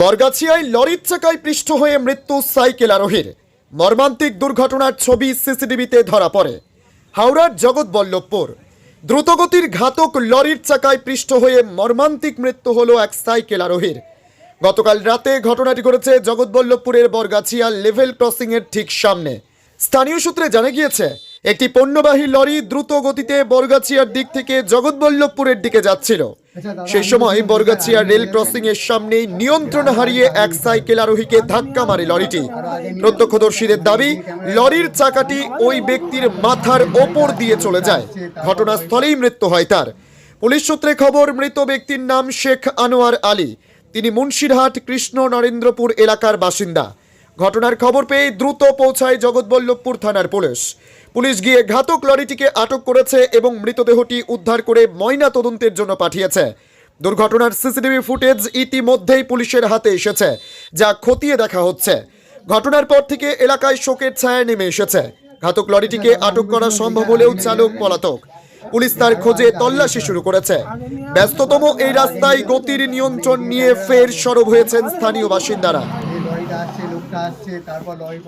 বরগাছিয়ায় লরির চাকায় পৃষ্ঠ হয়ে মৃত্যু সাইকেল আরোহীর। মর্মান্তিক দুর্ঘটনার ছবি সিসিটিভিতে ধরা পড়ে। হাওড়ার জগৎবল্লভপুর। দ্রুতগতির ঘাতক লরির চাকায় পৃষ্ঠ হয়ে মর্মান্তিক মৃত্যু হলো এক সাইকেল আরোহীর। গতকাল রাতে ঘটনাটি ঘটেছে জগৎবল্লভপুরের বরগাছিয়া লেভেল ক্রসিং এর ঠিক সামনে। স্থানীয় সূত্রে জানা গিয়েছে, একটি পণ্যবাহী লরি দ্রুত গতিতে বরগাছিয়ার দিক থেকে জগৎবল্লভপুরের দিকে যাচ্ছিল। সেই সময় বরগাছিয়া রেল ক্রসিং এর সামনে নিয়ন্ত্রণ হারিয়ে এক সাইকেল আরোহীকে ধাক্কা মারে লরিটি। প্রত্যক্ষদর্শীদের দাবি লরির চাকাটি ওই ব্যক্তির মাথার ওপর দিয়ে চলে যায়। ঘটনাস্থলেই মৃত্যু হয় তার। পুলিশ সূত্রে খবর মৃত ব্যক্তির নাম শেখ আনোয়ার আলী। তিনি মুন্সিরহাট কৃষ্ণ নরেন্দ্রপুর এলাকার বাসিন্দা। ঘটনার খবর পেয়ে দ্রুত পৌঁছায় জগৎবল্লভপুর থানার পুলিশ। পুলিশ গিয়ে ঘাতক লরিটিকে আটক করেছে এবং মৃতদেহটি উদ্ধার করে ময়না তদন্তের জন্য পাঠিয়েছে। দুর্ঘটনার সিসিটিভি ফুটেজ ইতিমধ্যেই পুলিশের হাতে এসেছে, যা খতিয়ে দেখা হচ্ছে। ঘটনার পর থেকে এলাকায় শোকের ছায়া নেমে এসেছে। ঘাতক লরিটিকে আটক করা সম্ভব হলেও চালক পলাতক। পুলিশ তার খোঁজে তল্লাশি শুরু করেছে। ব্যস্ততম এই রাস্তায় গতির নিয়ন্ত্রণ নিয়ে ফের সরব হয়েছেন স্থানীয় বাসিন্দারা। আছে আসছে তারপর লরি